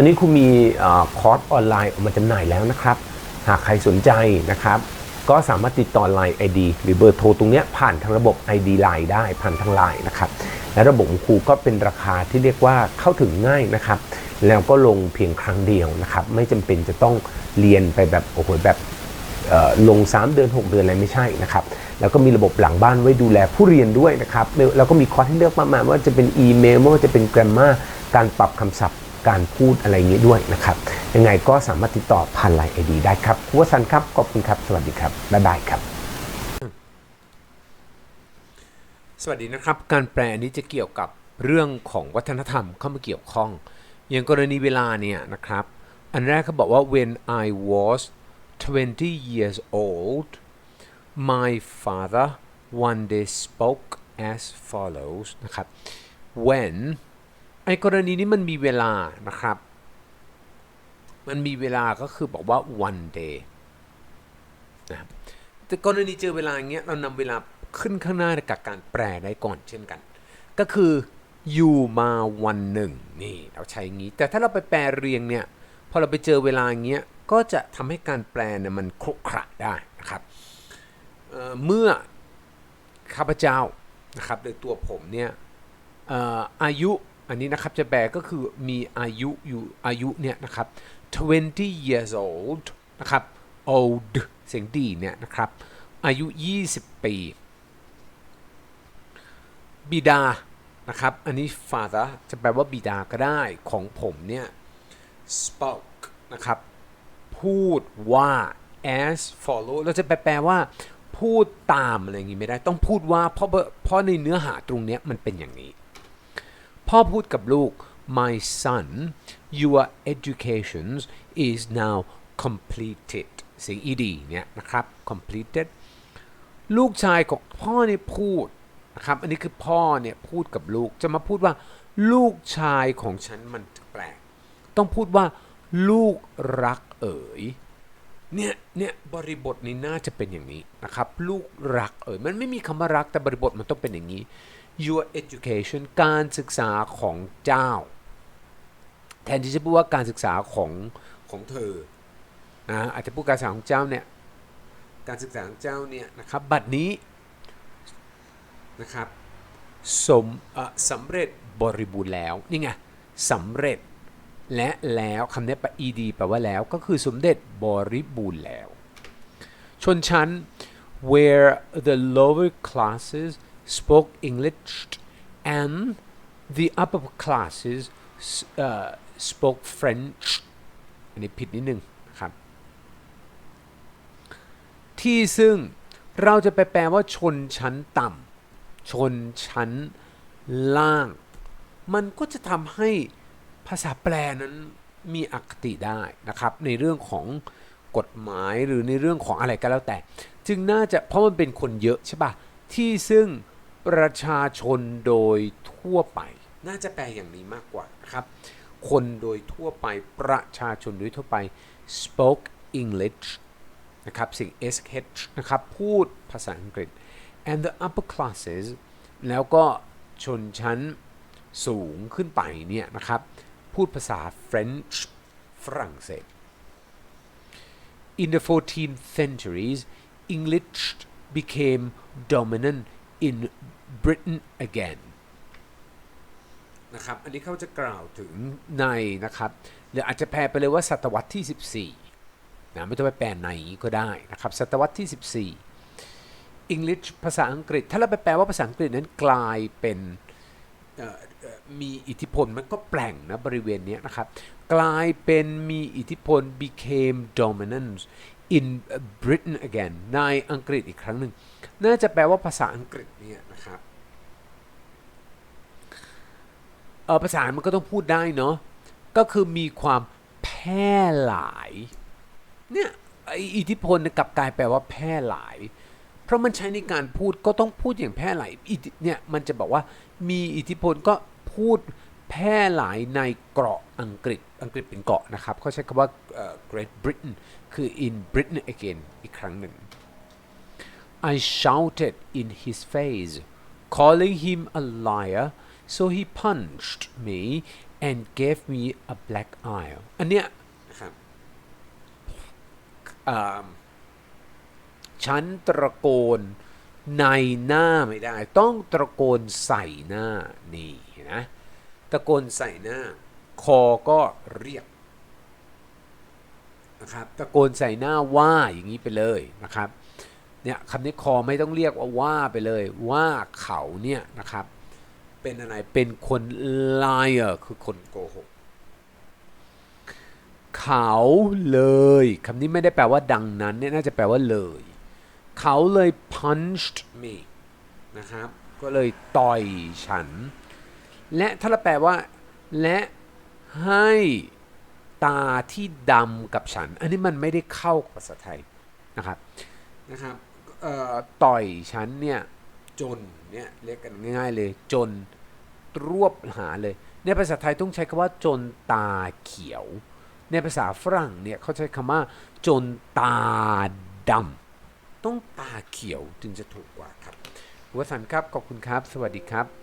ตอนนี้ครูมีอคอร์สออนไลน์ออกมาจำหน่ายแล้วนะครับ หากใครสนใจนะครับ ก็สามารถติดต่อ Line ID หรือเบอร์โทรตรงนี้ผ่านทางระบบ ID Line ได้ผ่านทาง Line นะครับ และระบบของครูก็เป็นราคาที่เรียกว่าเข้าถึงง่ายนะครับ แล้วก็ลงเพียงครั้งเดียวนะครับ ไม่จำเป็นจะต้องเรียนไปแบบโอ้โหแบบลง 3 เดือน 6 เดือนอะไรไม่ใช่นะครับ แล้วก็มีระบบหลังบ้านไว้ดูแลผู้เรียนด้วยนะครับ แล้วก็มีคอร์สให้เลือกมากมายว่าจะเป็นอีเมลว่าจะเป็น grammar การปรับคำศัพท์ การพูดอะไรอย่างนี้ด้วยนะครับ ยังไงก็สามารถติดต่อผ่านไลน์ไอดีได้ครับครูวสันครับ ขอบคุณครับ สวัสดีครับ บ๊ายบายครับ สวัสดีนะครับ การแปลนนี้จะเกี่ยวกับเรื่องของวัฒนธรรมเข้ามาเกี่ยวข้อง อย่างกรณีเวลาเนี่ยนะครับ อันแรกเขาบอกว่า when I was 20 years old my father one day spoke as follows นะครับ when ไอ้กรณีนี้มันมีเวลานะครับ มันมีเวลาก็คือบอกว่า one day นะแต่กรณีเจอเวลาอย่างเงี้ยเรานำเวลาขึ้นข้างหน้ากับการแปลได้ก่อนเช่นกัน ก็คืออยู่มาวันหนึ่งนี่เราใช้อย่างนี้ แต่ถ้าเราไปแปลเรียงเนี่ยพอเราไปเจอเวลาอย่างเงี้ยก็จะทำให้การแปลเนี่ยมันครุขระได้นะครับเเมื่อข้าพเจ้านะครับโดยตัวผมเนี่ยอออายุ อันนี้นะครับจะแปลก็คือมีอายุอยู่อายุเนี่ยนะครับ 20 years old นะครับ old เสียงดีเนี่ยนะครับ อายุ 20 ปี บิดา นะครับ อันนี้ father จะแปลว่าบิดาก็ได้ของผมเนี่ย spoke นะครับ พูดว่า as follow เราจะไปแปลว่า พูดตามอะไรอย่างงี้ไม่ได้ ต้องพูดว่า เพราะเพราะในเนื้อหาตรงเนี้ยมันเป็นอย่างนี้ พ่อพูดกับลูก my son your education is now completed เสียง ed เนี่ยนะครับ completed ลูกชายของพ่อเนี่ยพูดนะครับ อันนี้คือพ่อเนี่ยพูดกับลูก จะมาพูดว่า ลูกชายของฉันมันแปลก ต้องพูดว่า ลูกรักเอ๋ย เนี่ย เนี่ยบริบทนี้น่าจะเป็นอย่างนี้นะครับ ลูกรักเอ๋ย มันไม่มีคำว่ารักแต่บริบทมันต้องเป็นอย่างนี้ your education การศึกษาของเจ้า แทนที่จะพูดว่าการศึกษาของของเธอนะอาจจะพูดการศึกษาของเจ้าเนี่ยการศึกษาของเจ้าเนี่ยนะครับบัดนี้นะครับสมสำเร็จบริบูรณ์แล้วนี่ไงสำเร็จและแล้วคำนี้แปล ed แปลว่าแล้วก็คือสมเด็จบริบูรณ์แล้ว ชนชั้น where the lower classes spoke English and the upper classes uh, spoke French อันนี้ผิดนิดนึงนะครับ ที่ซึ่งเราจะไปแปลว่าชนชั้นต่ำชนชั้นล่าง มันก็จะทำให้ภาษาแปลนั้นมีอคติได้นะครับ ในเรื่องของกฎหมายหรือในเรื่องของอะไรก็แล้วแต่ จึงน่าจะเพราะมันเป็นคนเยอะใช่ปะที่ซึ่ง ประชาชนโดยทั่วไป น่าจะแปลอย่างนี้มากกว่านะครับ คนโดยทั่วไปประชาชนโดยทั่วไป spoke English นะครับสิ่ง sh นะครับพูดภาษาอังกฤษ and the upper classes แล้วก็ชนชั้นสูงขึ้นไปเนี่ยนะครับพูดภาษา French ฝรั่งเศส In the 14th centuries English became dominant in Britain again นะครับ อันนี้เขาจะกล่าวถึงในนะครับหรืออาจจะแปลไปเลยว่าศตวรรษที่ 14นะไม่ต้องไปแปลในก็ได้นะครับ ศตวรรษที่ 14 English ภาษาอังกฤษ ถ้าเราไปแปลว่าภาษาอังกฤษนั้นกลายเป็นมีอิทธิพลมันก็แปลงนะบริเวณนี้นะครับ กลายเป็นมีอิทธิพล became dominant in Britain again ในอังกฤษอีกครั้งหนึ่ง น่าจะแปลว่าภาษาอังกฤษเนี่ยนะครับเออภาษา มันก็ต้องพูดได้เนาะ ก็คือมีความแพร่หลาย เนี่ยอิทธิพลกลับกลายแปลว่าแพร่หลาย เพราะมันใช้ในการพูดก็ต้องพูดอย่างแพร่หลายเนี่ยมันจะบอกว่ามีอิทธิพลก็พูด แพร่หลายในเกาะอังกฤษอังกฤษเป็นเกาะนะครับเขาใช้คำว่า Great Britain คือ in Britain again อีกครั้งหนึ่ง I shouted in his face calling him a liar so he punched me and gave me a black eye อันเนี้ยครับฉันตะโกนในหน้าไม่ได้ ต้องตะโกนใส่หน้านี่นะ ตะโกนใส่หน้า คอก็เรียกนะครับตะโกนใส่หน้าว่าอย่างนี้ไปเลยนะครับเนี่ยคำนี้คอไม่ต้องเรียกว่าว่าไปเลย ว่าเขาเนี่ยนะครับ เป็นอะไรเป็นคน liar คือคนโกหกเขาเลยคำนี้ไม่ได้แปลว่าดังนั้นเนี่ยน่าจะแปลว่าเลย เขาเลย punched me นะครับ ก็เลยต่อยฉัน และถ้าเราแปลว่า และให้ตาที่ดำกับฉัน อันนี้มันไม่ได้เข้าภาษาไทยนะครับนะครับต่อยฉันเนี่ยจนเนี่ยเรียกกันง่ายๆเลยจนรวบหาเลยในภาษาไทยต้องใช้คำว่าจนตาเขียว ในภาษาฝรั่งเนี่ยเขาใช้คำว่า จนตาดำต้องตาเขียวจึงจะถูกกว่าครับหัวสันครับขอบคุณครับ สวัสดีครับ